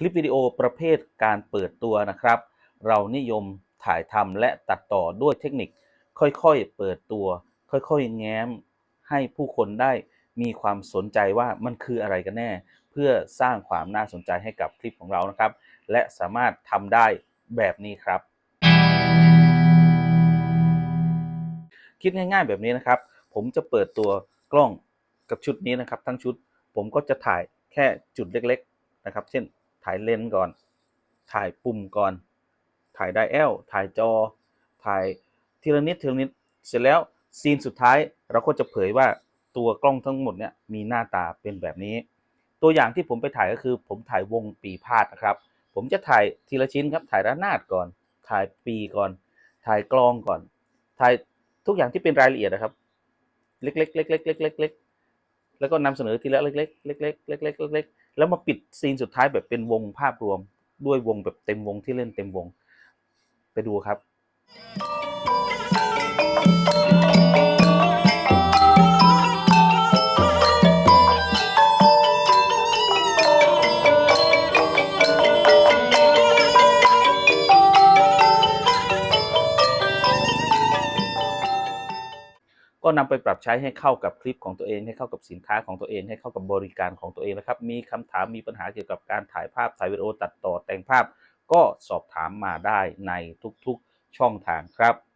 คลิปวิดีโอประเภทการเปิดตัวนะครับ เรานิยมถ่ายทำและตัดต่อด้วยเทคนิค ค่อยๆเปิดตัว ค่อยๆ แง้ม ให้ผู้คนได้มีความสนใจว่ามันคืออะไรกันแน่ เพื่อสร้างความน่าสนใจให้กับคลิปของเรานะครับ และสามารถทำได้แบบนี้ครับ คิดง่ายๆแบบนี้นะครับ ผมจะเปิดตัวกล้องกับชุดนี้นะครับ ทั้งชุดผมก็จะถ่ายแค่จุดเล็ก ๆ นะครับ เช่น ถ่ายเลนส์ก่อน ถ่ายปุ่มก่อน ถ่ายไดแอลถ่ายจอ ถ่ายทีละนิดทีละนิด เสร็จแล้วซีนสุดท้ายเราก็จะเผยว่าตัวกล้องทั้งหมดเนี่ยมีหน้าตาเป็นแบบนี้ ตัวอย่างที่ผมไปถ่ายก็คือ ผมถ่ายวงปีพาดนะครับ ผมจะถ่ายทีละชิ้นครับถ่ายระนาดก่อน ถ่ายปีก่อน ถ่ายกลองก่อน ถ่ายทุกอย่างที่เป็นรายละเอียดนะครับ เล็กๆเล็กๆเล็กๆเล็กๆ แล้วก็นำเสนอทีละเล็กๆเล็กๆเล็กๆเล็กๆแล้วมาปิดซีนสุดท้ายแบบเป็นวงภาพรวม ด้วยวงแบบเต็มวงที่เล่นเต็มวง ไปดูครับ ก็นำไปปรับใช้ให้เข้ากับคลิปของตัวเอง ให้เข้ากับสินค้าของตัวเอง ให้เข้ากับบริการของตัวเองนะครับ มีคำถามมีปัญหาเกี่ยวกับการถ่ายภาพถ่ายวิดีโอตัดต่อแต่งภาพ ก็สอบถามมาได้ในทุกๆช่องทางครับ